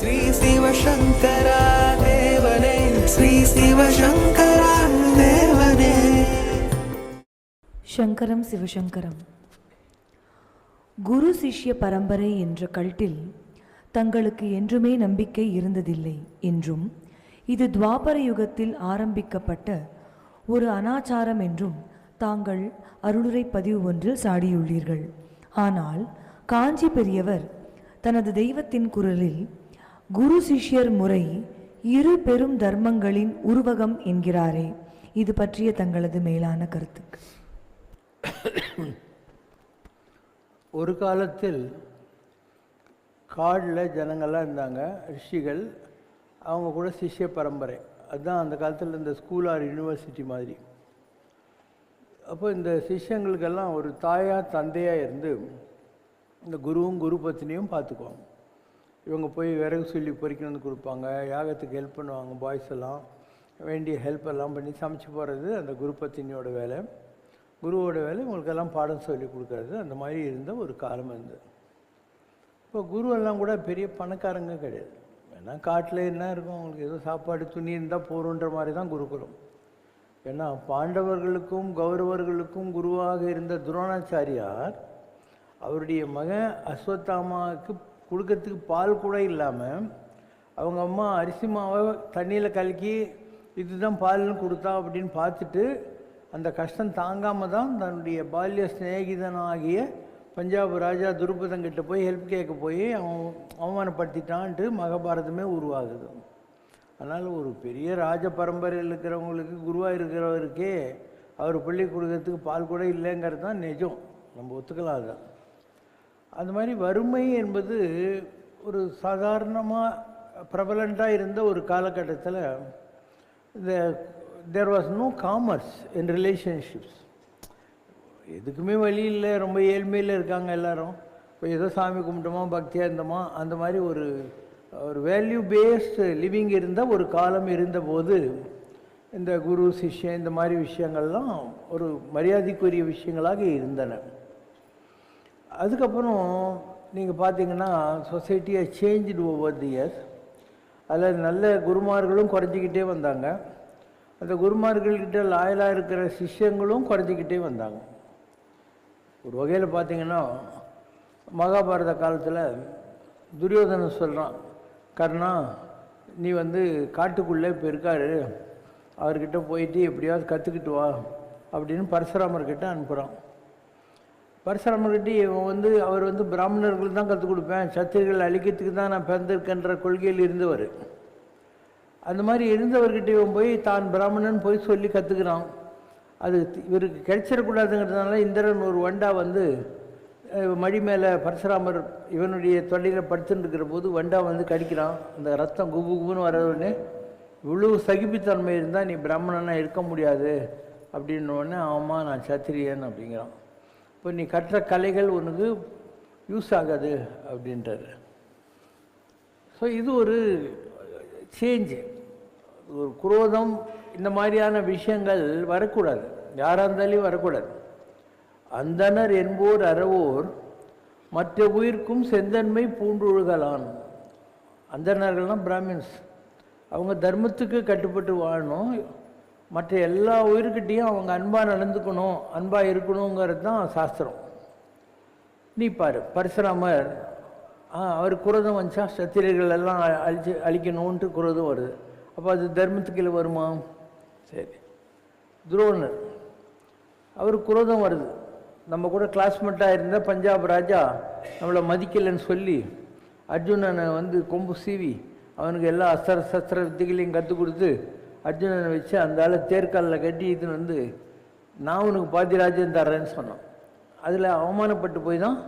ஸ்ரீ சிவசங்கரா தேவனே ஸ்ரீ சிவசங்கரா தேவனே. சங்கரம் சிவசங்கரம். குரு சிஷ்ய பரம்பரை என்ற கல்ட்டில் தங்களுக்கு என்றுமே நம்பிக்கை இருந்ததில்லை என்றும் இது துவாபர யுகத்தில் ஆரம்பிக்கப்பட்ட ஒரு அனாச்சாரம் என்றும் தாங்கள் அருளுரை பதிவு ஒன்றில் சாடியுள்ளீர்கள். ஆனால் காஞ்சி பெரியவர் தனது தெய்வத்தின் குரலில் குரு சிஷ்யர் முறை இரு பெரும் தர்மங்களின் உருவகம் என்கிறாரே. இது பற்றிய தங்களது மேலான கருத்துக்கு ஒரு காலத்தில் காடில் ஜனங்கள்லாம் இருந்தாங்க ரிஷிகள் அவங்க கூட சிஷ்ய பரம்பரை. அதுதான் அந்த காலத்தில் இந்த ஸ்கூல் ஆர் யூனிவர்சிட்டி மாதிரி. அப்போ இந்த சிஷ்யங்களுக்கெல்லாம் ஒரு தாயாக தந்தையாக இருந்து இந்த குருவும் குரு பத்தினியும் பார்த்துக்குவாங்க. இவங்க போய் விறகு சொல்லி பொறிக்கணும்னு வந்து கொடுப்பாங்க. யாகத்துக்கு ஹெல்ப் பண்ணுவாங்க பாய்ஸ் எல்லாம். வேண்டிய ஹெல்ப் எல்லாம் பண்ணி சமைச்சு போகிறது அந்த குரு பத்தினியோட வேலை. குருவோட வேலை இவங்களுக்கெல்லாம் பாடம் சொல்லி கொடுக்கறது. அந்த மாதிரி இருந்த ஒரு காலம் இருந்தது இப்போ குருவெல்லாம் கூட பெரிய பணக்காரங்க கிடையாது. ஏன்னா காட்டில் என்ன இருக்கும்? அவங்களுக்கு ஏதோ சாப்பாடு துணி இருந்தால் போகிறோன்ற மாதிரி தான் குருகுலம் ஏன்னா பாண்டவர்களுக்கும் கௌரவர்களுக்கும் குருவாக இருந்த துரோணாச்சாரியார் அவருடைய மகன் அஸ்வத்தாமாவுக்கு கொடுக்கறதுக்கு பால் கூட இல்லாமல் அவங்க அம்மா அரிசி மாவை தண்ணியில் கலக்கி இதுதான் பால்னு கொடுத்தா அப்படின்னு பார்த்துட்டு அந்த கஷ்டம் தாங்காமல் தான் தன்னுடைய பால்ய சிநேகிதனாகிய பஞ்சாப் ராஜா துருபதங்கிட்ட போய் ஹெல்ப் கேட்க போய் அவன் அவமானப்படுத்திட்டான்ட்டு மகாபாரதமே உருவாகுது. அதனால் ஒரு பெரிய ராஜ பரம்பரையில் இருக்கிறவங்களுக்கு குருவாக இருக்கிறவருக்கே அவர் பள்ளி கொடுக்கறதுக்கு பால் கூட இல்லைங்கிறது தான் நிஜம். நம்ம ஒத்துக்கலாம் அதுதான் அந்த மாதிரி வறுமை என்பது ஒரு சாதாரணமாக பிரபலண்டாக இருந்த ஒரு காலகட்டத்தில் இந்த there was no commerce in relationships எதுக்குமே வழி இல்லை ரொம்ப ஏழ்மையில் இருக்காங்க எல்லாரும். இப்போ ஏதோ சாமி கும்பிட்டோமா பக்தியாக இருந்தோமா அந்த மாதிரி ஒரு ஒரு வேல்யூ பேஸ்டு லிவிங் இருந்த ஒரு காலம் இருந்தபோது இந்த குரு சிஷ்யன் இந்த மாதிரி விஷயங்கள்லாம் ஒரு மரியாதைக்குரிய விஷயங்களாக இருந்தன. அதுக்கப்புறம் நீங்கள் பார்த்தீங்கன்னா சொசைட்டியை சேஞ்சு ஓவர் தி இயர்ஸ் அதில் நல்ல குருமார்களும் குறைஞ்சிக்கிட்டே வந்தாங்க. அந்த குருமார்கள்கிட்ட லாயலாக இருக்கிற சிஷ்யங்களும் குறைஞ்சிக்கிட்டே வந்தாங்க. ஒரு வகையில் பார்த்தீங்கன்னா மகாபாரத காலத்தில் துரியோதனன் சொல்கிறான் கர்ணா நீ வந்து காட்டுக்குள்ளே இப்போ இருக்காரு அவர்கிட்ட போயிட்டு எப்படியாவது கற்றுக்கிட்டு வா அப்படின்னு பரசுராமர்கிட்ட அனுப்புகிறான் பரசுராமர்கிட்ட இவன் வந்து அவர் வந்து பிராமணர்களுக்கு தான் கற்றுக் கொடுப்பேன். சத்திரிகள் அழிக்கிறதுக்கு தான் நான் பிறந்திருக்கேன்ற கொள்கையில் இருந்தவர். அந்த மாதிரி இருந்தவர்கிட்ட இவன் போய் தான் பிராமணன் போய் சொல்லி கற்றுக்கிறான் அது இவருக்கு கிடைச்சிடக்கூடாதுங்கிறதுனால இந்திரன் ஒரு வண்டா வந்து மடி மேலே பரசுராமர் இவனுடைய தொடையில் படுத்துட்டு இருக்கிற போது வண்டா வந்து கடிக்கிறான். அந்த ரத்தம் குபு குபுன்னு வர இவ்வளோ இவ்வளவு சகிப்புத்தன்மை இருந்தால் நீ பிராமணனாக இருக்க முடியாது. அப்படின்ன உடனே ஆமாம் நான் சத்திரியன் அப்படிங்கிறான். இப்போ நீ கற்ற கலைகள் உனக்கு யூஸ் ஆகாது அப்படின்றார். ஸோ இது ஒரு சேஞ்சு ஒரு குரோதம் இந்த மாதிரியான விஷயங்கள் வரக்கூடாது. யாராக இருந்தாலும் வரக்கூடாது. அந்தனர் என்போர் அறவோர் மற்ற உயிர்க்கும் செந்தன்மை பூண்டுழுகலான். அந்தணர்கள்லாம் பிராமின்ஸ். அவங்க தர்மத்துக்கு கட்டுப்பட்டு வாழணும். மற்ற எல்லா உயிர்கிட்டையும் அவங்க அன்பாக நடந்துக்கணும் அன்பாக இருக்கணுங்கிறது தான் சாஸ்திரம். நீ பாரு பரசுராமர் ஆ அவர் குரதம் வந்துச்சா? சத்திரியர்கள் எல்லாம் அழிச்சு அழிக்கணுன்ட்டு குரதம் வருது. அப்போ அது தர்மத்துக்கு வருமா? சரி. துரோணர் அவர் குரோதம் வருது. நம்ம கூட கிளாஸ்மேட்டாக இருந்தால் பஞ்சாப் ராஜா நம்மளை மதிக்கலைன்னு சொல்லி அர்ஜுனனை வந்து கொம்பு சீவி அவனுக்கு எல்லா அஸ்திர சஸ்திர வித்தைகளையும் கற்றுக் கொடுத்து அர்ஜுனனை வச்சு அந்த ஆளை தேர்காலில் கட்டி இதுன்னு வந்து நான் உனக்கு பாதி ராஜ்யம் தர்றேன்னு சொன்னான். அதில் அவமானப்பட்டு போய் தான்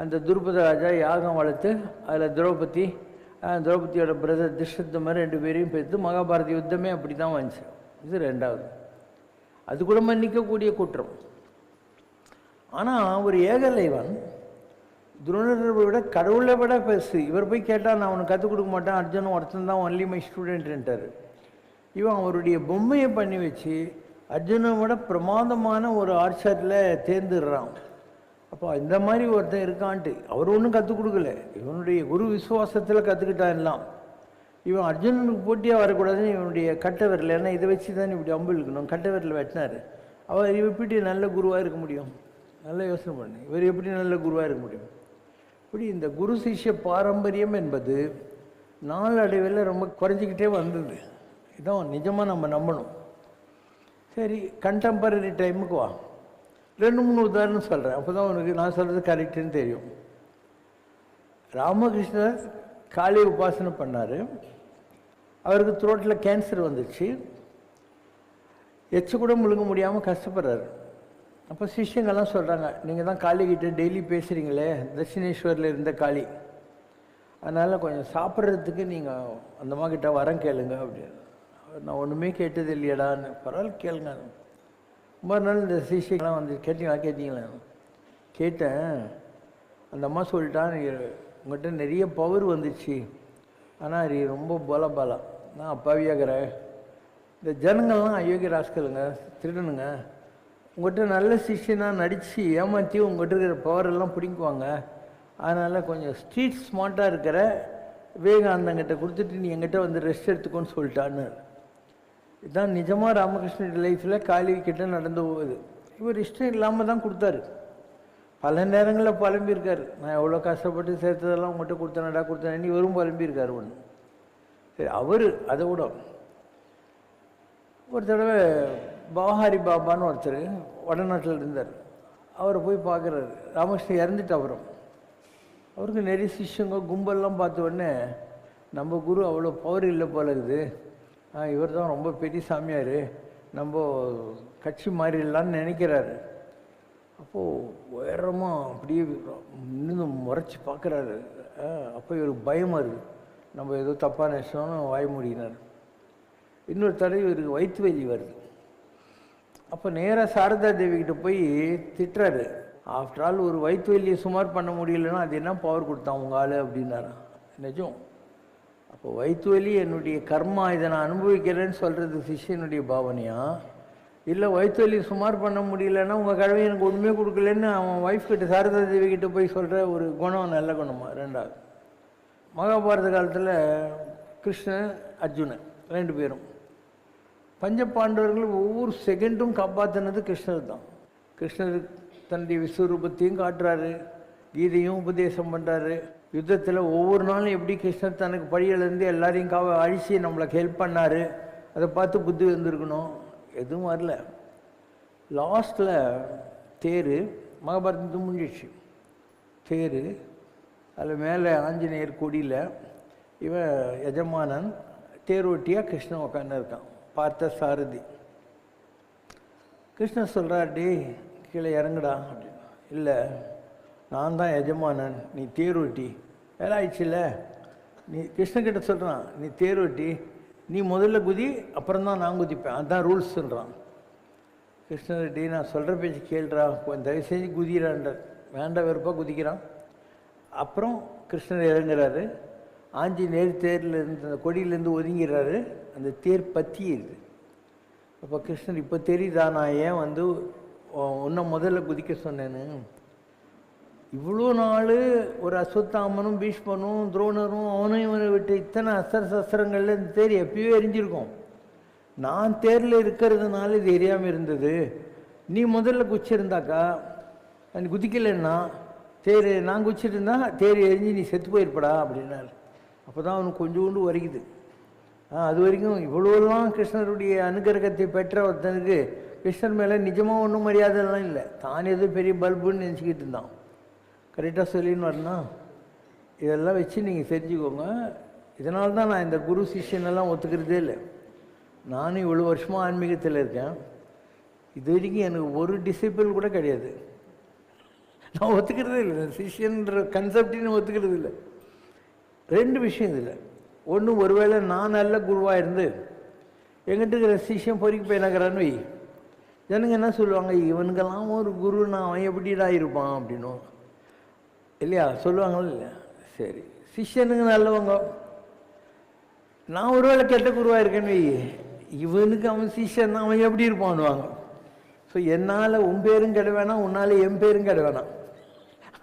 அந்த துருபத ராஜா யாகம் வளர்த்து அதில் திரௌபதி திரௌபதியோட பிரதர் திருஷ்டத்தமர் ரெண்டு பேரையும் பெற்று மகாபாரத யுத்தமே அப்படி தான் வந்துச்சு. இது ரெண்டாவது. அது கூட மன்னிக்கக்கூடிய குற்றம். ஆனால் ஒரு ஏகலைவன் துரோணரை விட கடவுளை விட பெருசு. இவர் போய் கேட்டால் நான் அவனுக்கு கற்றுக் கொடுக்க மாட்டேன். அர்ஜுன் ஒருத்தன் தான் ஒன்லி மை ஸ்டூடெண்ட்ன்ட்டார் இவன் அவருடைய பொம்மையை பண்ணி வச்சு அர்ஜுனோட பிரமாதமான ஒரு ஆர்ச்சரில் தேர்ந்துடுறான். அப்போ இந்த மாதிரி ஒருத்தன் இருக்கான்ட்டு. அவர் ஒன்றும் கற்றுக் கொடுக்கல. இவனுடைய குரு விசுவாசத்தில் கற்றுக்கிட்டான் எல்லாம். இவன் அர்ஜுனனுக்கு போட்டியாக வரக்கூடாதுன்னு இவனுடைய கட்டை விரல் ஏன்னா இதை வச்சு தான் இப்படி அம்பு இழுக்கணும். கட்டை விரல் வெட்டினார். அவர் எப்படி நல்ல குருவாக இருக்க முடியும்? நல்லா யோசனை பண்ணு. இவர் எப்படி நல்ல குருவாக இருக்க முடியும்? இப்படி இந்த குரு சிஷ்ய பாரம்பரியம் என்பது நாளடைவில் ரொம்ப குறைஞ்சிக்கிட்டே வந்தது. இதான் நிஜமாக நம்ம நம்பணும். சரி கண்டெம்பரரி டைமுக்கு வா. ரெண்டு மூணு உதாரணம் சொல்கிறேன் அப்போ தான் உனக்கு நான் சொல்கிறது கரெக்டுன்னு தெரியும். ராமகிருஷ்ணர் காளி உபாசனை பண்ணார். அவருக்கு த்ரோட்டில் கேன்சர் வந்துச்சு. எச்சு கூட முழுங்க முடியாமல் கஷ்டப்படுறாரு. அப்போ சிஷ்யங்கள்லாம் சொல்கிறாங்க நீங்கள் தான் காளிகிட்ட டெய்லி பேசுகிறீங்களே தட்சிணேஸ்வரில் இருந்த காளி. அதனால் கொஞ்சம் சாப்பிட்றதுக்கு நீங்கள் அந்த கிட்ட வரம் கேளுங்க அப்படின்னு. நான் ஒன்றுமே கேட்டது இல்லையடான்னு பரவாயில்ல கேளுங்க. ரொம்ப நாள் இந்த சிஷியெல்லாம் வந்து கேட்டீங்களா கேட்டீங்களா? கேட்டேன். அந்த அம்மா சொல்லிட்டான் உங்கள்கிட்ட நிறைய பவர் வந்துச்சு. ஆனால் நீ ரொம்ப பல பலம் நான் அப்பாவியாகிறேன். இந்த ஜனங்கள்லாம் அயோக்கிய ராஸ்கலுங்க திருடனுங்க உங்கள்கிட்ட நல்ல சிஷியனாக நடித்து ஏமாற்றி உங்கள்கிட்ட இருக்கிற பவர் எல்லாம் பிடிக்குவாங்க அதனால் கொஞ்சம் ஸ்ட்ரீட் ஸ்மார்ட்டாக இருக்கிற விவேகானந்தங்கிட்ட கொடுத்துட்டு நீ எங்கிட்ட வந்து ரெஸ்ட் எடுத்துக்கோன்னு சொல்லிட்டான்னு. இதுதான் நிஜமாக ராமகிருஷ்ணன் லைஃப்பில் காலி கிட்ட நடந்து போகுது. இவர் இஷ்டம் இல்லாமல் தான் கொடுத்தாரு. பல நேரங்களில் புலம்பியிருக்கார். நான் எவ்வளோ கஷ்டப்பட்டு சேர்த்ததெல்லாம் உங்கள்கிட்ட கொடுத்தனடா கொடுத்தேன் இவரும் புலம்பியிருக்கார் ஒன்று சரி அவர் அதை விட ஒரு தடவை பவஹாரி பாபான்னு ஒருத்தர் வடநாட்டில் இருந்தார். அவரை போய் பார்க்குறாரு. ராமகிருஷ்ணன் இறந்துட்டு அவரும் அவருக்கு நிறைய சிஷ்யங்க கும்பல்லாம் பார்த்த உடனே நம்ம குரு அவ்வளோ பவர் இல்லை போல இருக்குது. இவர் தான் ரொம்ப பெரிய சாமியார். நம்ம கட்சி மாறிடலான்னு நினைக்கிறாரு. அப்போது உயரமாக அப்படியே நின்று முறைச்சி பார்க்குறாரு. அப்போ இவருக்கு பயமாக இருக்குது நம்ம ஏதோ தப்பாக நினச்சோன்னு வாய முடியினார் இன்னொரு தடவை இவருக்கு வயிற்று வலி வருது. அப்போ நேராக சாரதா தேவிக்கிட்ட போய் திட்டுறாரு. ஆஃப்டர் ஆல் ஒரு வயிற்று வலியை சுமார் பண்ண முடியலன்னா அது என்ன பவர் கொடுத்தான் உங்கள் ஆள் அப்படின்னாரா நிஜம். அப்போ வயிற்று வலி என்னுடைய கர்மா இதை நான் அனுபவிக்கிறேன்னு சொல்கிறது சிஷ்யனுடைய பாவனையா? இல்லை வயிற்று வலி சுமார் பண்ண முடியலன்னா உங்கள் கடவை எனக்கு ஒன்றுமே கொடுக்கலன்னு அவன் ஒய்ஃப் கிட்ட சாரதா தேவி கிட்ட போய் சொல்கிற ஒரு குணம் நல்ல குணமா? ரெண்டாவது. மகாபாரத காலத்தில் கிருஷ்ணன் அர்ஜுனன் ரெண்டு பேரும். பஞ்ச பாண்டவர்கள் ஒவ்வொரு செகண்டும் காப்பாற்றினது கிருஷ்ணர் தான். கிருஷ்ணர் தன்னுடைய விஸ்வரூபத்தையும் காட்டுறாரு கீதையும் உபதேசம் பண்ணுறாரு யுத்தத்தில் ஒவ்வொரு நாளும் எப்படி கிருஷ்ணர் தனக்கு படியிலேருந்து எல்லாரையும் காவ அழிச்சு நம்மளுக்கு ஹெல்ப் பண்ணார் அதை பார்த்து புத்தி வந்திருக்கணும். எதுவும் வரல. லாஸ்ட்டில் தேர் மகாபாரதத்து முடிஞ்சிடுச்சு தேர் அதில் மேலே ஆஞ்சநேயர் கொடியில் இவன் எஜமானன் தேரோட்டியாக கிருஷ்ணன் உட்காந்துருக்கான் பார்த்த சாரதி. கிருஷ்ணன் சொல்கிறார் டே கீழே இறங்குடா அப்படின்னா. இல்லை நான் தான் எஜமானன். நீ தேரோட்டி வேலை ஆயிடுச்சுல்ல நீ கிருஷ்ணகிட்ட சொல்கிறான் நீ தேரோட்டி நீ முதல்ல குதி அப்புறம் தான் நான் குதிப்பேன். அதுதான் ரூல்ஸ்ன்றான் கிருஷ்ணர் டே நான் சொல்கிற பேச்சு கேள்றா கொஞ்சம் தயவு செஞ்சு குதிக்கிறான்றார் வேண்டாம் வெறுப்பாக குதிக்கிறான். அப்புறம் கிருஷ்ணர் இறங்குறாரு. ஆஞ்சநேயர் தேரில் இருந்து அந்த கொடியிலேருந்து ஒதுங்கிறாரு. அந்த தேர் பற்றிடுது அப்போ கிருஷ்ணர் இப்போ தெரியுதா நான் ஏன் வந்து உன்னை முதல்ல குதிக்க சொன்னேன்னு? இவ்வளோ நாள் ஒரு அஸ்வத்தாமனும் பீஷ்மனும் துரோணரும் அவனும் இவனை விட்டு இத்தனை அஸ்திர சஸ்திரங்கள்ல இந்த தேர் எப்பயோ எரிஞ்சிருக்கும். நான் தேரில் இருக்கிறதுனால இது எரியாமல் இருந்தது. நீ முதல்ல குச்சிருந்தாக்கா? நீ குதிக்கலைன்னா தேர் நான் குச்சிருந்தா தேர் எரிஞ்சு நீ செத்து போயிருப்படா அப்படின்னாரு. அப்போ தான் அவனுக்கு கொஞ்சோண்டு வரைக்குது அது வரைக்கும் இவ்வளோலாம் கிருஷ்ணருடைய அனுகிரகத்தை பெற்ற ஒருத்தனுக்கு கிருஷ்ணர் மேலே நிஜமாக ஒன்றும் மரியாதைலாம் இல்லை. தான் எதுவும் பெரிய பல்புன்னு நினச்சிக்கிட்டு இருந்தான். கரெக்டாக சொல்லின்னு வரணும்? இதெல்லாம் வச்சு நீங்கள் தெரிஞ்சுக்கோங்க இதனால தான் நான் இந்த குரு சிஷியனெல்லாம் ஒத்துக்கிறதே இல்லை. நானும் இவ்வளோ வருஷமாக ஆன்மீகத்தில் இருக்கேன். இது வரைக்கும் எனக்கு ஒரு டிசிப்பிள் கூட கிடையாது. நான் ஒத்துக்கிறதே இல்லை. சிஷ்யன்ற கன்செப்டின்னு ஒத்துக்கிறது இல்லை. ரெண்டு விஷயம் இதில். ஒன்று ஒருவேளை நான் நல்ல குருவாக இருந்து எங்கிட்ட இருக்கிற சிஷ்யம் பொறிக்கு போயினாக்கிறான்னு வை. ஜனங்க என்ன சொல்லுவாங்க? இவனுக்கெல்லாம் ஒரு குரு நான் அவன் எப்படிடா இருப்பான் அப்படின்னு இல்லையா? சொல்லுவாங்களா இல்லையா? சரி. சிஷ்யனுங்க நல்லவங்க. நான் ஒருவேளை கெட்ட குருவாக இருக்கேன்னு இவனுக்கு அவன் சிஷ்யன் அவன் எப்படி இருப்பான்னுவாங்க ஸோ என்னால் உன் பேரும் கெட வேணாம் உன்னால் என் பேரும் கெட வேணாம்.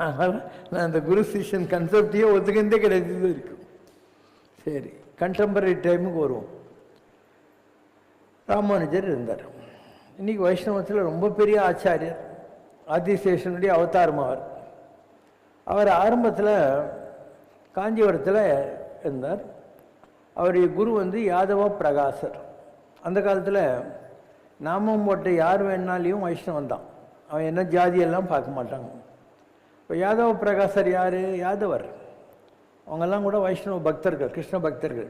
அதனால் நான் அந்த குரு சிஷ்யன் கன்செப்டையே ஒத்துக்கிந்தே கிடைச்சது இருக்கும் சரி. கண்டெம்பரரி டைமுக்கு வருவோம். ராமானுஜர் இருந்தார். இன்னைக்கு வைஷ்ணவத்தில் ரொம்ப பெரிய ஆச்சாரியர். ஆதிசேஷனுடைய அவதாரம் அவர் ஆரம்பத்தில் காஞ்சிபுரத்தில் இருந்தார். அவருடைய குரு வந்து யாதவ பிரகாசர். அந்த காலத்தில் நாமம் போட்ட யார் வேணாலையும் வைஷ்ணவன் தான். அவன் என்ன ஜாதியெல்லாம் பார்க்க மாட்டாங்க. இப்போ யாதவ பிரகாசர் யார்? யாதவர். அவங்கெல்லாம் கூட வைஷ்ணவ பக்தர்கள் கிருஷ்ண பக்தர்கள்.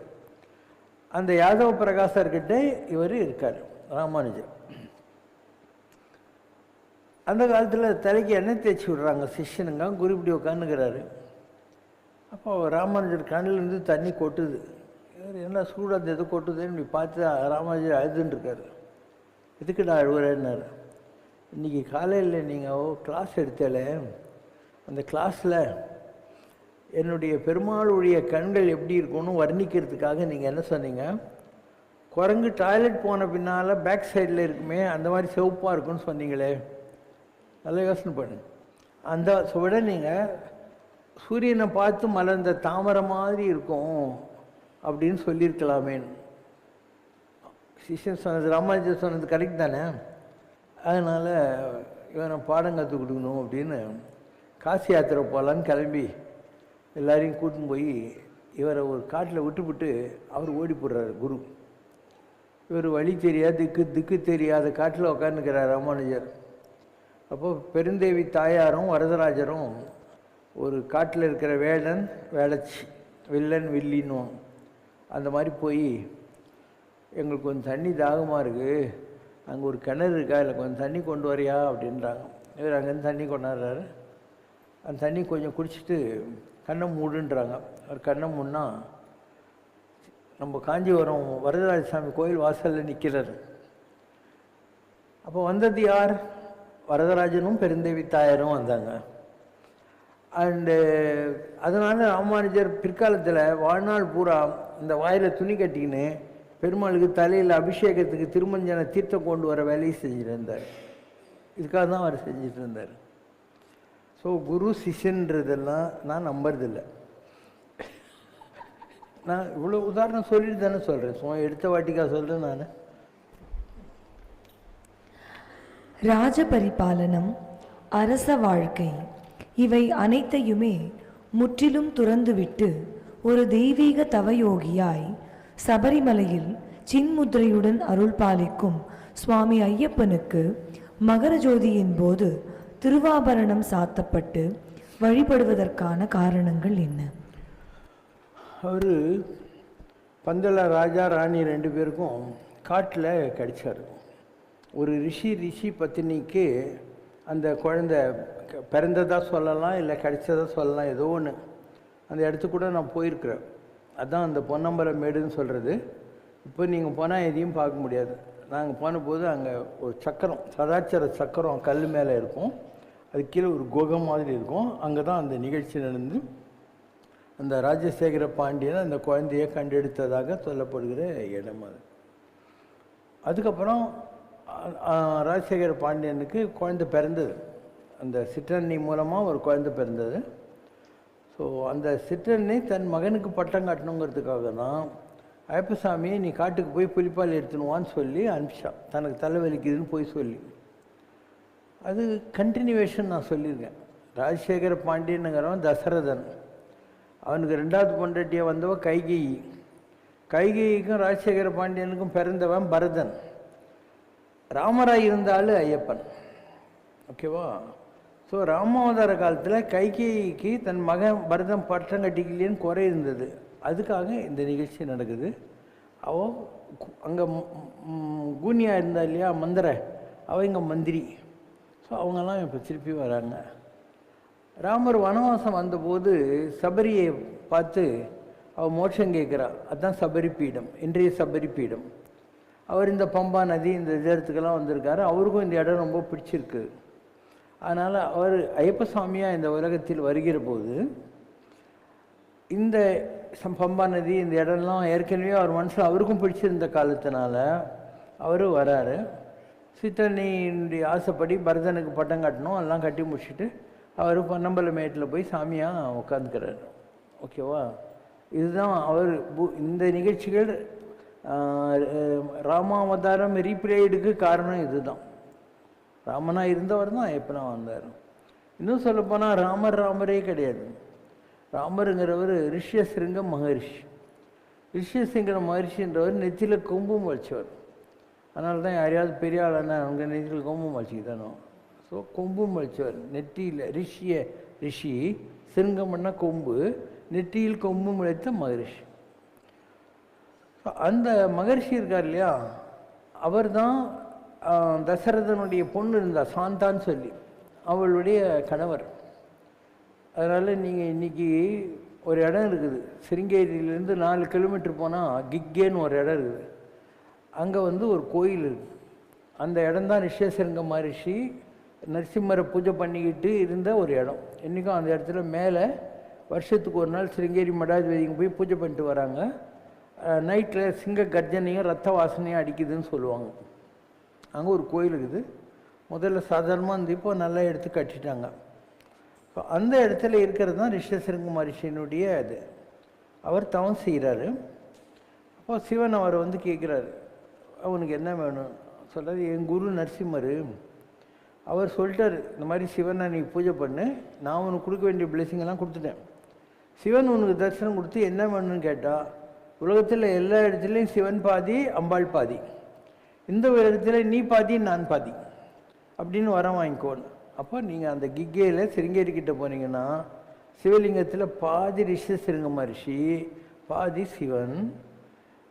அந்த யாதவ பிரகாசர்கிட்ட இவர் இருக்கார் ராமானுஜர். அந்த காலத்தில் தலைக்கு எண்ணெய் தேய்ச்சி விடுறாங்க சிஷ்யனுங்க. குரு இப்படி உட்காந்துக்கிறாரு அப்போ ராமானுஜர் கண்ணிலேருந்து தண்ணி கொட்டுது. இவர் என்ன சூடாக எது கொட்டுதுன்னு இப்படி பார்த்து ராமானுஜர் அழுதுன்னு இருக்காரு. எதுக்குடா அழுவுறேன்னாரு. இன்றைக்கி காலையில் நீங்கள் கிளாஸ் எடுத்தாலே அந்த கிளாஸில் என்னுடைய பெருமாளுடைய கண்கள் எப்படி இருக்கும்னு வர்ணிக்கிறதுக்காக நீங்கள் என்ன சொன்னீங்க? குரங்கு டாய்லெட் போன பின்னால் பேக் சைடில் இருக்குமே அந்த மாதிரி சிவப்பாக இருக்குன்னு சொன்னீங்களே. நல்லா யோசனை பண்ணு. அந்த விட நீங்கள் சூரியனை பார்த்து மலர்ந்த தாமரை மாதிரி இருக்கும் அப்படின்னு சொல்லியிருக்கலாமேன்னு சிஷன் சொன்னது ராமானுஜர் சொன்னது கரெக்ட் தானே? அதனால் இவனை பாடம் கற்றுக் கொடுக்கணும் அப்படின்னு காசி யாத்திரை போகலான்னு கிளம்பி எல்லாரையும் கூட்டின்னு போய் இவரை ஒரு காட்டில் விட்டுவிட்டு அவர் ஓடி போடுறாரு குரு. இவர் வழி தெரியாது திக்கு திக்கு தெரியாத காட்டில் உட்காந்துக்கிறார் ராமானுஜர். அப்போது பெருந்தேவி தாயாரும் வரதராஜரும் ஒரு காட்டில் இருக்கிற வேடன் வேளச்சி வில்லன் வில்லின்னுவாங்க. அந்த மாதிரி போய் எங்களுக்கு கொஞ்சம் தண்ணி தாகமாக இருக்குது அங்கே ஒரு கிணறு இருக்கா? இல்லை கொஞ்சம் தண்ணி கொண்டு வரியா? அப்படின்றாங்க. இவர் அங்கேருந்து தண்ணி கொண்டாடுறாரு. அந்த தண்ணி கொஞ்சம் குடிச்சிட்டு கண்ணை மூடுன்றாங்க. அவர் கண்ணை மூடினா நம்ம காஞ்சிபுரம் வரதராஜ சாமி கோயில் வாசலில் நிற்கிறார் அப்போ வந்தது யார்? வரதராஜனும் பெருந்தேவி தாயரும் வந்தாங்க. அண்டு uh, அதனால் ராமானுஜர் பிற்காலத்தில் வாழ்நாள் பூரா இந்த வாயில் துணி கட்டிக்கின்னு பெருமாளுக்கு தலையில் அபிஷேகத்துக்கு திருமஞ்சன தீர்த்தம் கொண்டு வர வேலையை செஞ்சுருந்தார். இதுக்காக தான் அவர் செஞ்சுட்டு இருந்தார் ஸோ குரு சிஷ்யன்றதெல்லாம் நான் நம்புறதில்லை. நான் இவ்வளோ உதாரணம் சொல்லிட்டு தானே சொல்கிறேன் சும்மா எடுத்த வாட்டிக்காக சொல்கிறேன் நான். ராஜபரிபாலனம் அரச வாழ்க்கை இவை அனைத்தையுமே முற்றிலும் துறந்துவிட்டு ஒரு தெய்வீக தவயோகியாய் சபரிமலையில் சின்முத்திரையுடன் அருள் பாலிக்கும் சுவாமி ஐயப்பனுக்கு மகர ஜோதியின் போது திருவாபரணம் சாத்தப்பட்டு வழிபடுவதற்கான காரணங்கள் என்ன? அவர் பந்தல ராஜா ராணி ரெண்டு பேருக்கும் காட்டில் கிடைச்சார். ஒரு ரிஷி ரிஷி பத்தினிக்கு அந்த குழந்தை பிறந்ததாக சொல்லலாம் இல்லை கிடைச்சதாக சொல்லலாம் ஏதோ ஒன்று அந்த இடத்துக்கு கூட நான் போயிருக்கிறேன். அதுதான் அந்த பொன்னம்பலம் மேடுன்னு சொல்கிறது இப்போ நீங்கள் போனால் எதையும் பார்க்க முடியாது. நாங்கள் போன போது அங்கே ஒரு சக்கரம் சதாச்சார சக்கரம் கல் மேலே இருக்கும். அது கீழே ஒரு குகை மாதிரி இருக்கும். அங்கே தான் அந்த நிகழ்ச்சி நடந்து அந்த ராஜசேகர பாண்டியன் அந்த குழந்தையை கண்டெடுத்ததாக சொல்லப்படுகிற இடம் அது. அதுக்கப்புறம் ராஜசேகர பாண்டியனுக்கு குழந்தை பிறந்தது. அந்த சிற்றண்ணி மூலமாக ஒரு குழந்தை பிறந்தது. ஸோ அந்த சிற்றண்ணி தன் மகனுக்கு பட்டம் காட்டணுங்கிறதுக்காக தான் ஐயப்பசாமியை நீ காட்டுக்கு போய் புலிப்பால் எடுத்துனுவான்னு சொல்லி அனுப்பிச்சான் தனக்கு தலைவலிக்குதுன்னு போய் சொல்லி. அது கண்டினியூவேஷன் நான் சொல்லியிருக்கேன். ராஜசேகர பாண்டியனுங்கிறவன் தசரதன். அவனுக்கு ரெண்டாவது பொண்டாட்டியை வந்தவன் கைகேயி. கைகேயிக்கும் ராஜசேகர பாண்டியனுக்கும் பிறந்தவன் பரதன். ராமராய் இருந்தாலும் ஐயப்பன். ஓகேவா? ஸோ ராமாவதார காலத்தில் கைகேயிக்கு தன் மகன் பரதம் பட்டம் கட்டிக்கலையேன்னு குறை இருந்தது. அதுக்காக இந்த நிகழ்ச்சி நடக்குது. அவள் அங்கே கூனியா இருந்தா இல்லையா மந்திர அவள் இங்கே மந்திரி. ஸோ அவங்கெல்லாம் இப்போ திருப்பி வராங்க. ராமர் வனவாசம் வந்தபோது சபரியை பார்த்து அவள் மோட்சம் கேட்குறா. அதுதான் சபரி பீடம் இன்றைய சபரி பீடம் அவர் இந்த பம்பா நதி இந்த இடத்துக்கெல்லாம் வந்திருக்காரு. அவருக்கும் இந்த இடம் ரொம்ப பிடிச்சிருக்கு. அதனால் அவர் ஐயப்ப சாமியாக இந்த உலகத்தில் வருகிற போது இந்த சம் பம்பா நதி இந்த இடம்லாம் ஏற்கனவே அவர் மனசில் அவருக்கும் பிடிச்சிருந்த காலத்தினால அவர் வராரு. சித்தண்ணியினுடைய ஆசைப்படி பரதனுக்கு பட்டம் கட்டணும் எல்லாம் கட்டி முடிச்சுட்டு அவர் பன்னம்பலமேட்டில் போய் சாமியாக உட்காந்துக்கிறாரு ஓகேவா? இதுதான் அவர் பு- இந்த நிகழ்ச்சிகள் ராமாவதாரம் ரீப்ளேடுக்கு காரணம் இதுதான். ராமனா இருந்தவர் தான் எப்பனா வந்தார். இன்னும் சொல்லப்போனால் ராமர் ராமரே கிடையாது. ராமருங்கிறவர் ரிஷ்யசிருங்க மகரிஷி. ரிஷ்யசிங்கிற மகரிஷின்றவர் நெத்தியில் கொம்பும் வச்சவர். அதனால தான் யாரையாவது பெரிய ஆளானா அவங்க நெத்தியில் கொம்பும் வச்சுக்கிதானோ ஸோ கொம்பும் வச்சவர். நெற்றியில் ரிஷிய ரிஷி சிருங்கம்னா கொம்பு. நெற்றியில் கொம்பும் வளைத்த மகரிஷி. அந்த மகர்ஷி இருக்கார் இல்லையா? அவர் தான் தசரதனுடைய பொண்ணு இருந்தா சாந்தான்னு சொல்லி. அவளுடைய கணவர். அதனால் நீங்கள் இன்றைக்கி ஒரு இடம் இருக்குது. சிருங்கேரியிலேருந்து நாலு கிலோமீட்டர் போனால் கிக்கேன்னு ஒரு இடம் இருக்குது. அங்கே வந்து ஒரு கோயில் இருக்குது அந்த இடம் தான் ரிஷேசருங்க மகரிஷி நரசிம்மரை பூஜை பண்ணிக்கிட்டு இருந்த ஒரு இடம். இன்றைக்கும் அந்த இடத்துல மேலே வருஷத்துக்கு ஒரு நாள் சிருங்கேரி மடாதிபதிங்க போய் பூஜை பண்ணிட்டு வராங்க. நைட்டில் சிங்க கர்ஜனையும் ரத்த வாசனையும் அடிக்குதுன்னு சொல்லுவாங்க. அங்கே ஒரு கோயில் இருக்குது. முதல்ல சாதாரணமாக வந்து இப்போ நல்லா எடுத்து கட்டிட்டாங்க. இப்போ அந்த இடத்துல இருக்கிறது தான் ரிஷசருங்க மரிஷனுடைய இது. அவர் தவம் செய்கிறாரு அப்போ சிவன் அவரை வந்து கேட்குறாரு அவனுக்கு என்ன வேணும்? சொல்கிறார் என் குரு நரசிம்மர். அவர் சொல்லிட்டார் இந்த மாதிரி சிவனை நீ பூஜை பண்ணு. நான் உனக்கு கொடுக்க வேண்டிய பிளெஸிங்கெல்லாம் கொடுத்துட்டேன். சிவன் உனக்கு தரிசனம் கொடுத்து என்ன வேணும்னு கேட்டால் உலகத்தில் எல்லா இடத்துலையும் சிவன் பாதி அம்பாள் பாதி. இந்த இடத்துல நீ பாதி நான் பாதி. அப்படின்னு வரம் வாங்கிக்கோன்னு. அப்போ நீங்கள் அந்த கிக்கையில் சிருங்கேரிக்கிட்ட போனீங்கன்னா சிவலிங்கத்தில் பாதி ரிஷசிருங்க மகர்ஷி பாதி சிவன்.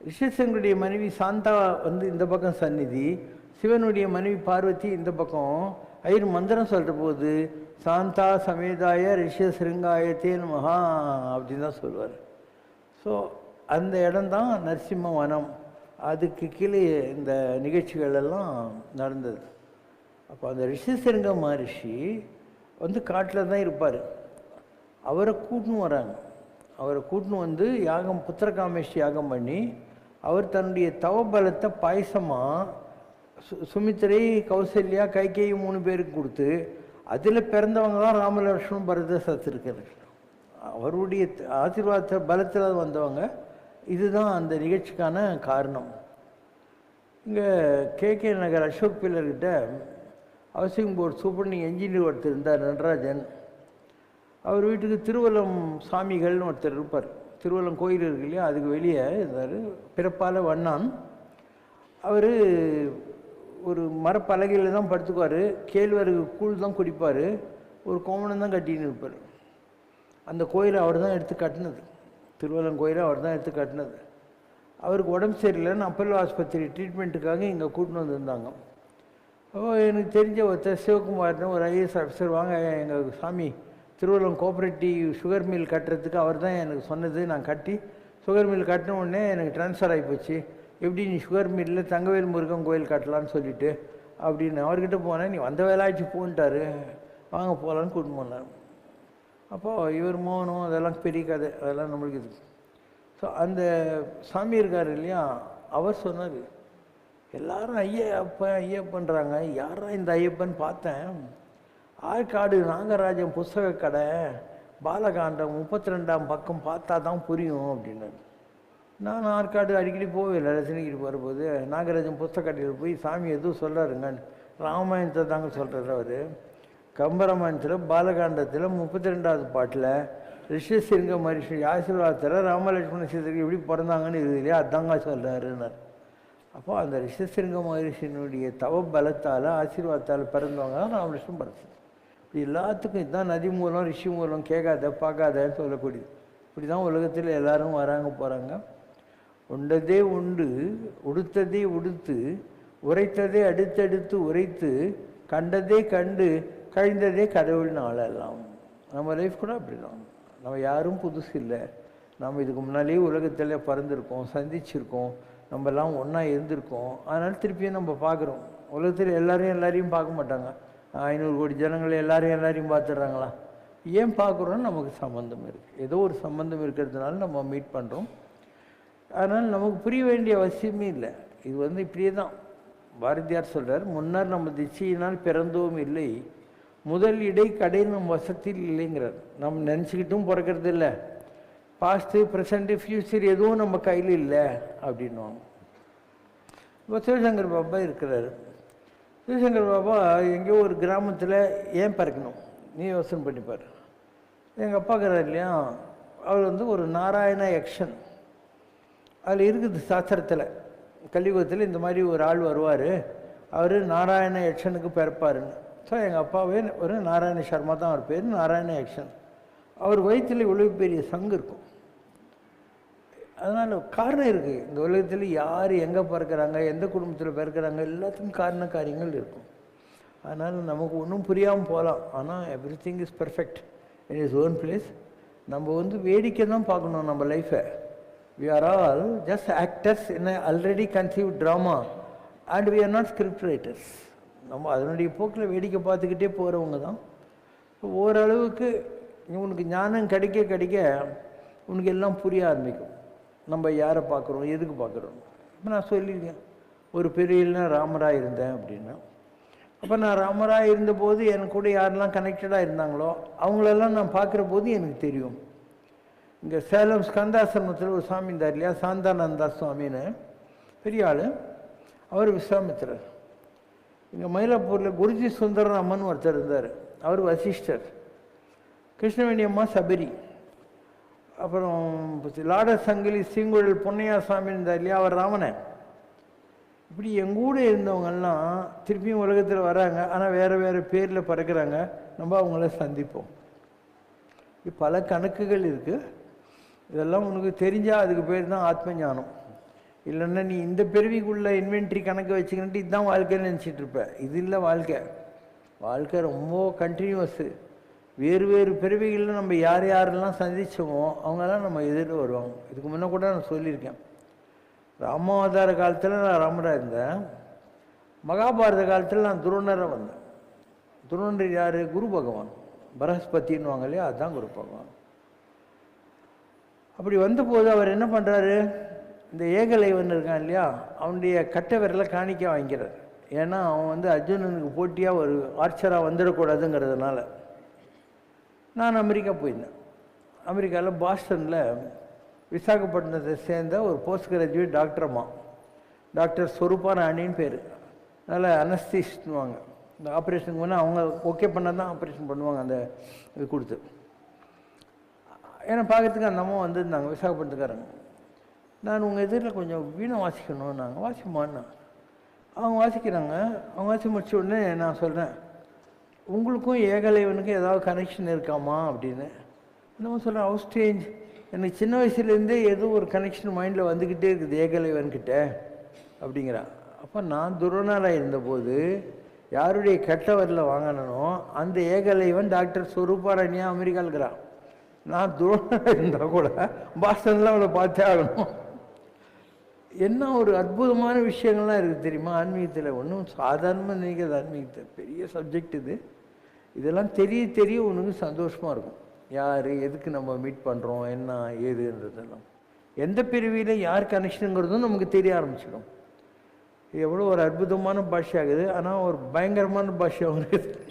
ரிஷசங்கருடைய மனைவி சாந்தா வந்து இந்த பக்கம் சந்நிதி சிவனுடைய மனைவி பார்வதி இந்த பக்கம். ஐயர் மந்திரம் சொல்கிற போது சாந்தா சமேதாய ரிஷசிருங்காயத்தே மகா அப்படின்னு தான் சொல்லுவார் ஸோ அந்த இடம்தான் நரசிம்ம வனம் அதுக்கு கீழே இந்த நிகழ்ச்சிகள் எல்லாம் நடந்தது. அப்போ அந்த ரிஷிசிருங்க மகரிஷி வந்து காட்டில் தான் இருப்பார். அவரை கூட்டின்னு வராங்க. அவரை கூட்டின்னு வந்து யாகம் புத்திரகாமேஷ் யாகம் பண்ணி அவர் தன்னுடைய தவபலத்தை பாயசமாக சு சுமித்திரை கௌசல்யா கைகேயி மூணு பேருக்கு கொடுத்து அதில் பிறந்தவங்க தான் ராமலட்சுமணன் பரத சத்திருக்கிறார் அவருடைய ஆசீர்வாத பலத்தில் வந்தவங்க இதுதான் அந்த நிகழ்ச்சிக்கான காரணம். இங்கே கே கே நகர் அசோக் பில்லர்கிட்ட ஹவுசிங் போர்டு சூப்பர்னிங் என்ஜினியர் ஒருத்தர் இருந்தார் நடராஜன். அவர் வீட்டுக்கு திருவல்லம் சாமிகள்னு ஒருத்தர் இருப்பார். திருவல்லம் கோயில் இருக்கு இல்லையா அதுக்கு வெளியே இருந்தார். பிறப்பால் வண்ணான். அவர் ஒரு மரப்பலகையில் தான் படுத்துக்குவார். கேழ்வரகு கூழ் தான் குடிப்பார். ஒரு கோமணம் தான் கட்டின்னு இருப்பார். அந்த கோயிலை அவர் தான் எடுத்து கட்டினது. திருவல்லம் கோயிலை அவர் தான் எடுத்து கட்டினது. அவருக்கு உடம்பு சரியில்லைன்னு அப்பல்லோ ஆஸ்பத்திரி ட்ரீட்மெண்ட்டுக்காக இங்கே கூட்டின்னு வந்திருந்தாங்க. அப்போ எனக்கு தெரிஞ்ச ஒருத்தர் சிவகுமார்னு ஒரு ஐஏஎஸ் ஆஃபீஸர் வாங்க எங்கள் சாமி திருவள்ளம் கோஆப்ரேட்டிவ் சுகர் மில் கட்டுறதுக்கு அவர் தான் எனக்கு சொன்னது நான் கட்டி சுகர் மில் கட்டின உடனே எனக்கு ட்ரான்ஸ்ஃபர் ஆகிப்போச்சு எப்படி நீ சுகர் மில்லில் தங்கவேல் முருகன் கோயில் கட்டலான்னு சொல்லிவிட்டு அப்படின்னு அவர்கிட்ட போனேன். நீ வந்த வேலாச்சு போன்ட்டாரு. வாங்க போகலான்னு கூட்டின்னு போனார் அப்போது இவர் மோகனும் அதெல்லாம் பெரிய கதை அதெல்லாம் நம்மளுக்கு இது ஸோ அந்த சாமி இருக்கார் இல்லையா அவர் சொன்னார் எல்லாரும் ஐயப்பன் ஐயப்பன்றாங்க யாரா இந்த ஐயப்பன் பார்த்தேன்? ஆற்காடு நாகராஜன் புஸ்தக கடை பாலகாண்டம் முப்பத்தி ரெண்டாம் பக்கம் பார்த்தா தான் புரியும் அப்படின்னாரு. நான் ஆற்காடு அடிக்கடி போவேன் ரசனிக்கிட்டு வரும்போது நாகராஜன் புஸ்தக கடையில் போய் சாமி எதுவும் சொல்கிறாருங்க ராமாயணத்தை தாங்க சொல்கிறார் அவர். கம்பராமாயணத்தில் பாலகாண்டத்தில் முப்பத்தி ரெண்டாவது பாட்டில் ரிஷிசிருங்க மரிஷி ஆசீர்வாதத்தில் ராமலட்சுமண சீதருக்கு எப்படி பிறந்தாங்கன்னு இருக்குது இல்லையா அதாங்க சொல்கிறாருன்னார் அப்போ அந்த ரிஷசிருங்க மகரிஷினுடைய தவ பலத்தால் ஆசீர்வாதத்தால் பிறந்தவங்க தான் ராமகிருஷ்ணன் பிறந்தது இப்படி எல்லாத்துக்கும் இதுதான் நதி மூலம் ரிஷி மூலம் கேட்காத பார்க்காதன்னு சொல்லக்கூடியது. இப்படி தான் உலகத்தில் எல்லாரும் வராங்க போகிறாங்க உண்டதே உண்டு உடுத்ததே உடுத்து உரைத்ததே அடுத்தடுத்து உரைத்து கண்டதே கண்டு கழிந்ததே கடவுள் நாளெல்லாம் நம்ம லைஃப் கூட அப்படிதான். நம்ம யாரும் புதுசு இல்லை. நம்ம இதுக்கு முன்னாலேயே உலகத்தில் பறந்துருக்கோம் சந்திச்சிருக்கோம். நம்ம எல்லாம் ஒன்றா இருந்திருக்கோம். அதனால் திருப்பியும் நம்ம பார்க்குறோம் உலகத்தில் எல்லாரையும் எல்லாரையும் பார்க்க மாட்டாங்க. ஐநூறு கோடி ஜனங்கள் எல்லாரையும் எல்லாரையும் பார்த்துடுறாங்களா? ஏன் பார்க்குறோன்னு நமக்கு சம்மந்தம் இருக்குது ஏதோ ஒரு சம்மந்தம் இருக்கிறதுனால நம்ம மீட் பண்ணுறோம் அதனால் நமக்கு புரிய வேண்டிய அவசியமே இல்லை. இது வந்து இப்படியே தான் பாரதியார் சொல்கிறார் முன்னர் நம்ம திசையினால் பிறந்தோம் இல்லை முதல் இடை கடை நம் வசத்தில் இல்லைங்கிறார். நம்ம நினச்சிக்கிட்டும் பிறக்கிறது இல்லை. பாஸ்ட்டு ப்ரெசண்ட்டு ஃப்யூச்சர் எதுவும் நம்ம கையில் இல்லை அப்படின்னுவாங்க. இப்போ சிவசங்கர் பாபா இருக்கிறாரு. சிவசங்கர் பாபா எங்கேயோ ஒரு கிராமத்தில் ஏன் பிறக்கணும்? நீ யோசனை பண்ணிப்பார் எங்கள் அப்பா இருக்கிறார் இல்லையா? அவர் வந்து ஒரு நாராயண யக்ஷன். அதில் இருக்குது சாஸ்திரத்தில். கலியுகத்தில் இந்த மாதிரி ஒரு ஆள் வருவார். அவர் நாராயண யக்ஷனுக்கு பிறப்பாருன்னு. ஸோ எங்கள் அப்பாவே ஒரு நாராயண சர்மா தான் அவர் பேர் நாராயண ஆக்ஷன் அவர் வயிற்றில் இவ்வளோ பெரிய சங்கு இருக்கும். அதனால் காரணம் இருக்குது இந்த உலகத்தில் யார் எங்கே பிறக்கிறாங்க எந்த குடும்பத்தில் பிறக்கிறாங்க எல்லாத்துக்கும் காரண காரியங்கள் இருக்கும். அதனால் நமக்கு ஒன்றும் புரியாமல் போகலாம். ஆனால் everything is perfect in his own place நம்ம வந்து வேடிக்கை தான் பார்க்கணும் நம்ம லைஃப்பை we are all just actors in already conceive drama and we are not script writers நம்ம அதனுடைய போக்கில் வேடிக்கை பார்த்துக்கிட்டே போகிறவங்க தான். ஓரளவுக்கு உனக்கு ஞானம் கிடைக்க கிடைக்க உனக்கு எல்லாம் புரிய ஆரம்பிக்கும். நம்ம யாரை பார்க்குறோம் எதுக்கு பார்க்குறோம்? இப்போ நான் சொல்லியிருக்கேன் ஒரு பெரியனா ராமராக இருந்தேன் அப்படின்னா அப்போ நான் ராமராக இருந்தபோது எனக்கு கூட யாரெல்லாம் கனெக்டடாக இருந்தாங்களோ அவங்களெல்லாம் நான் பார்க்குற போது எனக்கு தெரியும். இங்கே சேலம் ஸ்கந்தாசிரமத்தில் ஒரு சாமி இருந்தார் இல்லையா? சாந்தானந்தா சுவாமின்னு பெரிய ஆள். அவர் விஸ்வாமித்திரர். இங்கே மயிலாப்பூரில் குருஜி சுந்தரன் அம்மன் ஒருத்தர் இருந்தார். அவர் வசிஷ்டர். கிருஷ்ணவேணி அம்மா சபரி. அப்புறம் லாட சங்கிலி சீங்குழல் பொன்னையா சாமி இருந்தார் இல்லையா அவர் ராமனை. இப்படி எங்கூட இருந்தவங்கெல்லாம் திருப்பியும் உலகத்தில் வராங்க. ஆனால் வேறு வேறு பேரில் பறக்கிறாங்க. நம்ம அவங்கள சந்திப்போம். பல கணக்குகள் இருக்குது இதெல்லாம் உனக்கு தெரிஞ்சால் அதுக்கு பேர் தான் ஆத்ம ஞானம் இல்லைன்னா நீ இந்த பிறவிக்குள்ள இன்வென்ட்ரி கணக்கு வச்சுக்கிட்டு இதுதான் வாழ்க்கைன்னு நினச்சிட்டு இருப்ப. இது இல்லை வாழ்க்கை. வாழ்க்கை ரொம்ப கண்டினியூவஸ்ஸு வேறு வேறு பிறவிகளில் நம்ம யார் யாரெல்லாம் சந்தித்தோமோ அவங்கெல்லாம் நம்ம எதிரில் வருவாங்க. இதுக்கு முன்னே கூட நான் சொல்லியிருக்கேன். ராமாவதார காலத்தில் நான் ராமராக இருந்தேன். மகாபாரத காலத்தில் நான் துரோணராக வந்தேன். துரோணர் யார்? குரு பகவான். பரஸ்பதின்னுவாங்க இல்லையா? அதுதான் குரு பகவான். அப்படி வந்தபோது அவர் என்ன பண்ணுறாரு இந்த ஏகலைவன் இருக்கான் இல்லையா? அவனுடைய கட்டை விரலை காணிக்க வாங்கிக்கிறார் ஏன்னா அவன் வந்து அர்ஜுனனுக்கு போட்டியாக ஒரு ஆர்ச்சராக வந்துடக்கூடாதுங்கிறதுனால. நான் அமெரிக்கா போயிருந்தேன். அமெரிக்காவில் பாஸ்டனில் விசாகப்பட்டினத்தை சேர்ந்த ஒரு போஸ்ட் கிராஜுவேட் டாக்டர் அம்மா. டாக்டர் சொரூபா ராணின்னு பேர். அதனால் அனஸ்திஸ்னுவாங்க இந்த ஆப்ரேஷனுக்கு முன்னே அவங்க ஓகே பண்ணால் தான் ஆப்ரேஷன் பண்ணுவாங்க அந்த இது கொடுத்து. ஏன்னா பார்க்கறதுக்கு அந்த அம்மா வந்திருந்தாங்க விசாகப்பட்டினத்துக்காரங்க. நான் உங்கள் எதிரில் கொஞ்சம் வீணை வாசிக்கணும் நாங்கள் வாசிமான்னா அவங்க வாசிக்கிறாங்க. அவங்க வாசி முடிச்ச உடனே நான் சொல்கிறேன் உங்களுக்கும் ஏகலைவனுக்கும் ஏதாவது கனெக்ஷன் இருக்காமா? அப்படின்னு. நம்ம சொல்கிறேன் ஹவுஸ் சேஞ்ச் எனக்கு சின்ன வயசுலேருந்தே ஏதோ ஒரு கனெக்ஷன் மைண்டில் வந்துக்கிட்டே இருக்குது ஏகலைவன்கிட்ட. அப்படிங்கிறான் அப்போ நான் துரோணராக இருந்தபோது யாருடைய கெட்ட வரல வாங்கினனோ அந்த ஏகலைவன் டாக்டர் ஸ்வரூபாரண்யா அமெரிக்காவுக்குறான் நான் துரோணராக இருந்தால் கூட பாஸ்டனில் அவளை பார்த்தே ஆகணும். என்ன ஒரு அற்புதமான விஷயங்கள்லாம் இருக்குது தெரியுமா? ஆன்மீகத்தில். ஒன்றும் சாதாரணமாக நினைக்கிறது ஆன்மீகத்தில். பெரிய சப்ஜெக்ட் இது. இதெல்லாம் தெரிய தெரிய உனக்கு சந்தோஷமாக இருக்கும். யார் எதுக்கு நம்ம மீட் பண்ணுறோம் என்ன ஏதுன்றதெல்லாம். எந்த பிரிவியில் யார் கனெக்ஷனுங்கிறதும் நமக்கு தெரிய ஆரம்பிச்சிடும். இது எவ்வளோ ஒரு அற்புதமான பாஷையாகுது ஆனால் ஒரு பயங்கரமான பாஷையாகவும் இருக்குது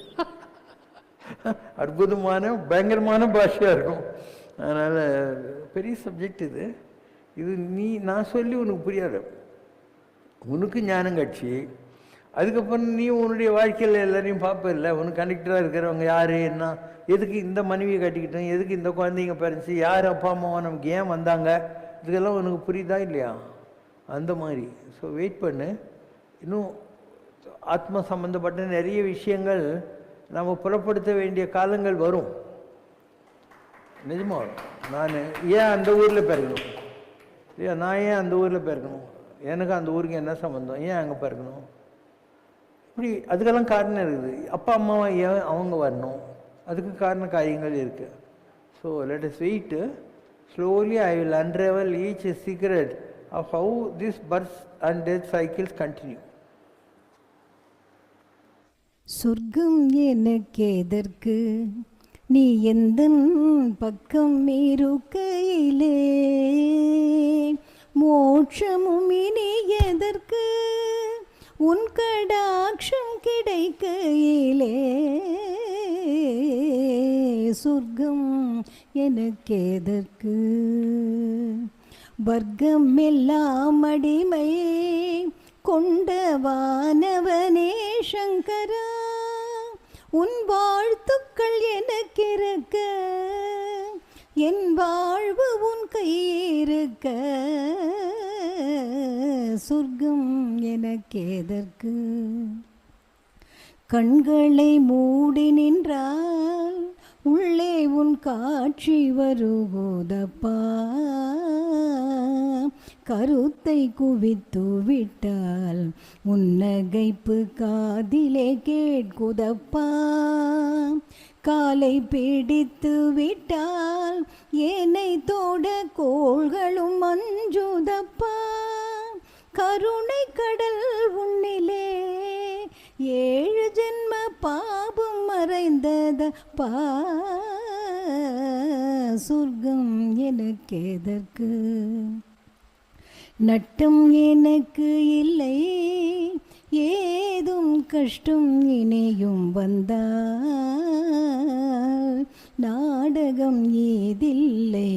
அற்புதமான பயங்கரமான பாஷையாக இருக்கும். அதனால் பெரிய சப்ஜெக்ட் இது. இது நீ நான் சொல்லி உனக்கு புரியாது. உனக்கு ஞானம் கட்சி. அதுக்கப்புறம் நீ உன்னுடைய வாழ்க்கையில் எல்லாரையும் பார்ப்பதில்ல உனக்கு கண்டக்டராக இருக்கிறவங்க யார்? என்ன? எதுக்கு இந்த மனைவியை கட்டிக்கிட்டோம் எதுக்கு இந்த குழந்தைங்க பிறந்துச்சு? யார் அப்பா அம்மாவை? நமக்கு ஏன் வந்தாங்க? இதுக்கெல்லாம் உனக்கு புரியுதா இல்லையா? அந்த மாதிரி. ஸோ வெயிட் பண்ணு. இன்னும் ஆத்ம சம்மந்தப்பட்ட நிறைய விஷயங்கள் நம்ம புறப்படுத்த வேண்டிய காலங்கள் வரும். நிஜமா வரும். நான் ஏன் அந்த ஊரில் பிறகு இல்லையா நான் ஏன் அந்த ஊரில் பிறக்கணும் எனக்கு அந்த ஊருக்கு என்ன சம்மந்தம் ஏன் அங்கே பிறக்கணும் இப்படி அதுக்கெல்லாம் காரணம் இருக்குது. அப்பா அம்மாவை ஏன் அவங்க வரணும்? அதுக்கு காரண காரியங்கள் இருக்குது so let us wait slowly I will unravel each secret of how this birth and death cycles continue சொர்க்கம் எனக்கு எதற்கு? நீ எந்த பக்கம் இருக்கையிலே? மோட்சமும் இனி எதற்கு? உன் கடாட்சம் கிடைக்கையிலே. சொர்க்கம் எனக்கெதற்கு வர்க்கம் எல்லாம் அடிமை கொண்ட வானவனே சங்கரா. உன் வாழ்த்துக்கள் எனக்கிருக்க என் வாழ்வு உன் கையிருக்க சொர்க்கம் எனக்கெதற்கு கண்களை மூடி நின்றால் உள்ளே உன் காட்சி வருவோதப்பா? கருத்தை குவித்து விட்டால் உன்னகைப்பு காதிலே கேட்குதப்பா? காலை பிடித்து விட்டால் என்னை தோட கோள்களும் மஞ்சுதப்பா? கருணை கடல் உன்னிலே ஏழு ஜென்ம பாபம் மறைந்தத பா சொர்க்கம் எனக்கு எதற்கு நட்டம் எனக்கு இல்லை ஏதும் கஷ்டம் இணையும் வந்தால் நாடகம் ஏதில்லை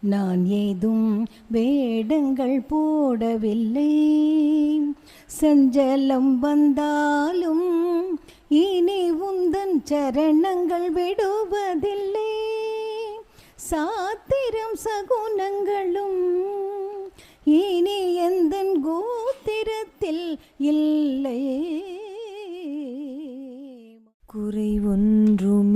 நான் ஏதும் வேடங்கள் போடவில்லை. சஞ்சலம் வந்தாலும் இனி உந்தன் சரணங்கள் விடுவதில்லை. சாத்திரம் சகுனங்களும் இனி எந்த கோத்திரத்தில் இல்லை. குறை ஒன்றும்